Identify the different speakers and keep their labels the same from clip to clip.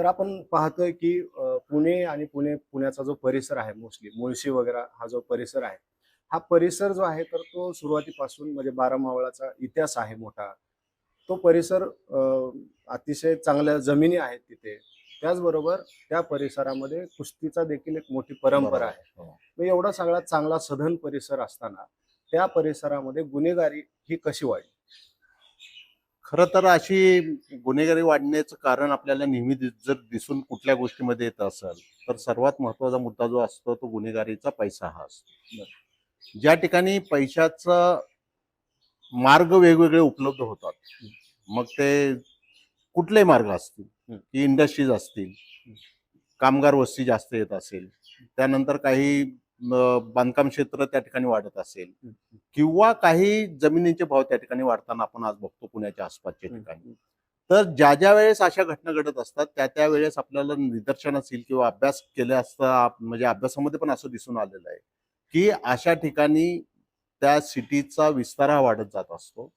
Speaker 1: तर आपण पाहतोय की पुणे आणि पुणे पुण्याचा जो परिसर आहे मोस्टली मुळशी वगैरे हा जो परिसर आहे हा परिसर जो आहे तर तो सुरुवातीपासून म्हणजे बारा मावळाचा इतिहास आहे मोठा. तो परिसर अतिशय चांगल्या जमिनी आहेत तिथे. त्याचबरोबर त्या परिसरामध्ये कुस्तीचा देखील एक मोठी परंपरा आहे.
Speaker 2: हो.
Speaker 1: मग एवढा सगळा चांगला सधन परिसर असताना त्या परिसरामध्ये गुन्हेगारी ही कशी वाढली?
Speaker 2: खरं तर अशी गुन्हेगारी वाढण्याचं कारण आपल्याला नेहमी जर दिसून कुठल्या गोष्टीमध्ये येत असेल तर सर्वात महत्त्वाचा मुद्दा जो असतो तो गुन्हेगारीचा पैसा हा असतो. ज्या ठिकाणी पैशाचा मार्ग वेगवेगळे उपलब्ध होतात मग ते कुठले मार्ग असतील? की इंडस्ट्रीज असतील कामगार वस्ती जास्त येत असेल त्यानंतर काही बांधकाम क्षेत्र त्या ठिकाणी वाढत असेल. किंवा काही जमिनीचे भाव त्या ठिकाणी वाढताना आपण आज बघतो पुण्याच्या आसपासच्या ठिकाणी. तर ज्या ज्या वेळेस अशा घटना घडत असतात त्या त्या वेळेस आपल्याला निदर्शनास येईल किंवा अभ्यास केले असता म्हणजे अभ्यासामध्ये पण असं दिसून आलेलं आहे की अशा ठिकाणी त्या सिटीचा विस्तार हा वाढत जात असतो.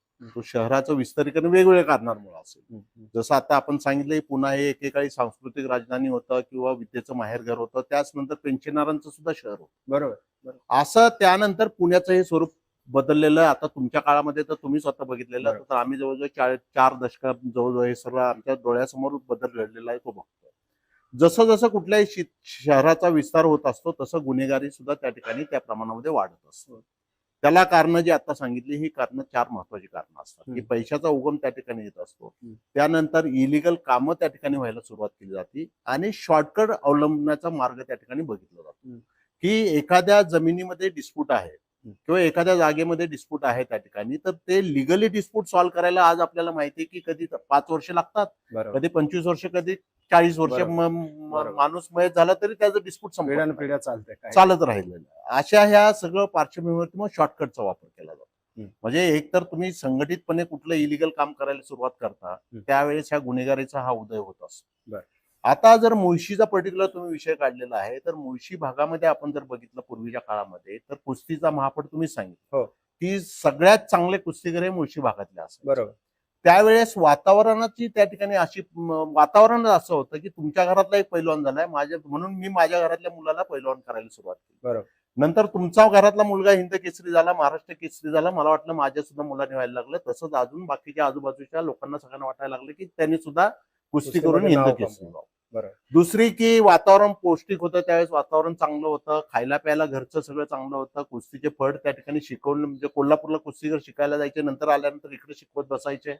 Speaker 2: शहराचं विस्तारीकरण वेगवेगळ्या कारणांमुळे असेल. जसं आता आपण सांगितलं पुन्हा हे एकेकाळी सांस्कृतिक राजधानी होतं किंवा विद्येचं माहेरघर होतं त्याच नंतर पेन्शनरांचं सुद्धा शहर होतं.
Speaker 1: बरोबर
Speaker 2: असं त्यानंतर पुण्याचं हे स्वरूप बदललेलं आहे. आता तुमच्या काळामध्ये तर तुम्ही स्वतः बघितलेलं. तर आम्ही जवळजवळ चार चार दशकात जवळजवळ हे सर्व आमच्या डोळ्यासमोर बदल घडलेला आहे तो बघतोय. जसं जसं कुठल्याही शहराचा विस्तार होत असतो तसं गुन्हेगारी सुद्धा त्या ठिकाणी त्या प्रमाणामध्ये वाढत असतो. त्याला कारण जी आता सांगितली ही कारण चार महत्वाची कारण असतात की. पैशाचा उगम त्या ठिकाणी येत असतो. त्यानंतर इलिगल कामं त्या ठिकाणी व्हायला सुरुवात केली जाते आणि शॉर्टकट अवलंबण्याचा मार्ग त्या ठिकाणी बघितला जातो. की एखाद्या जमिनीमध्ये डिस्प्यूट आहे. किंवा एखाद्या जागेमध्ये डिस्प्यूट आहे त्या ठिकाणी तर ते लिगली डिस्प्यूट सॉल्व्ह करायला आज आपल्याला माहिती आहे की कधी पाच वर्ष लागतात कधी पंचवीस वर्ष कधी चाळीस वर्ष
Speaker 1: बरोबर. बरोबर.
Speaker 2: माणूस मयत झाला तरी त्याचं डिस्प्यूट
Speaker 1: पिढ्यान पिढ्या चालतंय काय
Speaker 2: चालत राहिलेलं आहे. अशा ह्या सगळं पार्श्वभूमीवरती मग शॉर्टकटचा वापर केला जातो
Speaker 1: हम्म.
Speaker 2: म्हणजे एक तर तुम्ही संघटितपणे कुठलं इलिगल काम करायला सुरुवात करता. त्यावेळेस ह्या गुन्हेगारीचा हा उदय होत असतो
Speaker 1: बरं.
Speaker 2: आता जर मुळशीचा पर्टिक्युलर तुम्ही विषय काढलेला आहे तर मुळशी भागामध्ये आपण जर बघितलं पूर्वीच्या काळामध्ये तर कुस्तीचा महापट तुम्ही सांगितलं
Speaker 1: हो.
Speaker 2: की सगळ्यात चांगले कुस्तीगर हे मुळशी भागातले असतात
Speaker 1: बरोबर
Speaker 2: त्यावेळेस वातावरणाची त्या ठिकाणी अशी वातावरण असं होतं की तुमच्या घरातला एक पैलवान झालाय माझ्या म्हणून मी माझ्या घरातल्या मुलाला पैलवान करायला सुरुवात केली
Speaker 1: बरोबर.
Speaker 2: नंतर तुमचा घरातला मुलगा हिंद केसरी झाला महाराष्ट्र केसरी झाला मला वाटलं माझ्या सुद्धा मुलाने व्हायला लागलं तसंच अजून बाकीच्या आजूबाजूच्या लोकांना सगळ्यांना वाटायला लागलं की त्यांनी सुद्धा कुस्ती करून हिंद केसरी. व्हावं. दुसरी की वातावरण पौष्टिक होतं त्यावेळेस वातावरण चांगलं होतं खायला प्यायला घरचं सगळं चांगलं होतं कुस्तीचे फड त्या ठिकाणी शिकवलं म्हणजे कोल्हापूरला कुस्तीगर शिकायला जायचे नंतर आल्यानंतर इकडे शिकवत बसायचे.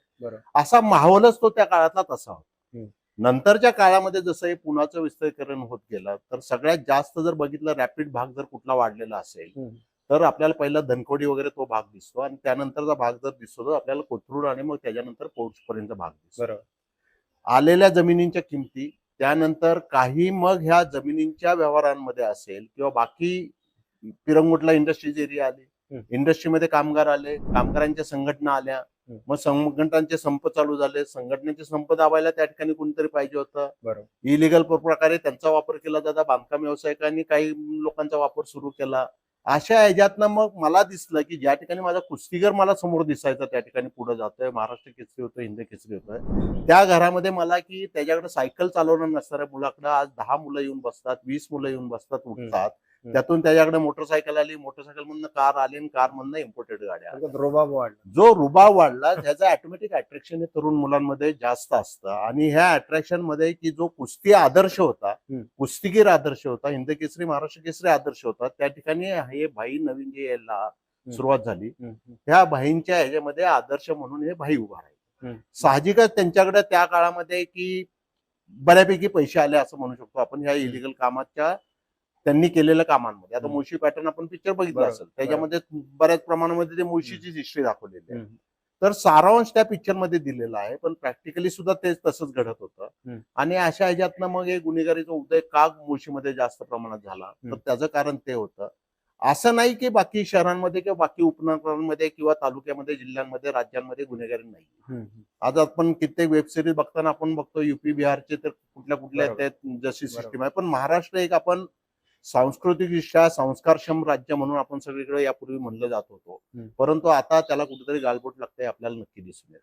Speaker 2: असा माहोलच तो त्या काळातला तसा होता. नंतरच्या काळामध्ये जसं हे पुण्याचं विस्तारीकरण होत गेलं तर सगळ्यात जास्त जर बघितलं रॅपिड भाग जर कुठला वाढलेला असेल. तर आपल्याला पहिला धनकोडी वगैरे तो भाग दिसतो आणि त्यानंतरचा भाग जर दिसतो तर आपल्याला कोथरूड आणि मग त्याच्यानंतर पर्यंत भाग दिसतो आलेल्या जमिनींच्या किमती त्यानंतर काही मग ह्या जमिनींच्या व्यवहारांमध्ये असेल किंवा बाकी पिरंगुटला इंडस्ट्रीज एरिया आली. इंडस्ट्रीमध्ये कामगार आले कामगारांच्या संघटना आल्या. मग संघटनांचे संप चालू झाले संघटनेचे संप दाबायला त्या ठिकाणी कोणीतरी पाहिजे होतं इलिगल प्रकारे त्यांचा वापर केला जाता बांधकाम व्यावसायिकांनी काही लोकांचा वापर सुरू केला अशा ह्याच्यातनं मग मला दिसलं की ज्या ठिकाणी माझा कुस्तीगर मला समोर दिसायचा त्या ठिकाणी पुढे जातोय. महाराष्ट्र केसरी होतोय हिंद केसरी होतोय. त्या घरामध्ये मला की त्याच्याकडे सायकल चालवणार नसणाऱ्या मुलाकडे आज दहा मुलं येऊन बसतात वीस मुलं येऊन बसतात उठतात. त्यातून त्याच्याकडे मोटरसायकल आली मोटरसायकल मधनं कार आली आणि कार मधनं इम्पोर्टेड गाड्या
Speaker 1: रोबाब वाढला.
Speaker 2: जो रुबाब वाढला त्याचं ऑटोमॅटिक अट्रॅक्शन हे तरुण मुलांमध्ये जास्त असतं. आणि ह्या अट्रॅक्शनमध्ये की जो कुस्ती आदर्श होता. कुस्तीगीर आदर्श होता हिंद केसरी महाराष्ट्र केसरी आदर्श होता त्या ठिकाणी हे भाई नवीन जे यायला सुरुवात झाली. ह्या भाईंच्या ह्याच्यामध्ये आदर्श म्हणून हे भाई उभा राहिले. साहजिकच त्यांच्याकडे त्या काळामध्ये की बऱ्यापैकी पैसे आले असं म्हणू शकतो आपण. ह्या इलिगल कामाच्या त्यांनी केलेल्या कामांमध्ये आता. मुळशी पॅटर्न आपण पिक्चर बघितलं असेल त्याच्यामध्ये बऱ्याच प्रमाणामध्ये ते मुळशीचीच हिस्ट्री दाखवलेली आहे. तर सारांश त्या पिक्चरमध्ये दिलेला आहे पण प्रॅक्टिकली सुद्धा तेच तसंच घडत होतं. आणि अशा ह्याच्यातनं मग हे गुन्हेगारीचा उदय का मुळशीमध्ये जास्त प्रमाणात झाला तर. त्याचं कारण ते होतं असं नाही की बाकी शहरांमध्ये किंवा बाकी उपनगरांमध्ये किंवा तालुक्यामध्ये जिल्ह्यांमध्ये राज्यांमध्ये गुन्हेगारी नाही. आज आपण कित्येक वेब सिरीज बघताना आपण बघतो युपी बिहारचे तर कुठल्या कुठल्या जशी. सिस्टीम आहे पण महाराष्ट्र एक आपण सांस्कृतिकदृष्ट्या संस्कारक्षम राज्य म्हणून आपण सगळीकडे यापूर्वी म्हणलं जात होतो. परंतु आता त्याला कुठेतरी गालबोट लागतंय आपल्याला नक्की दिसून येत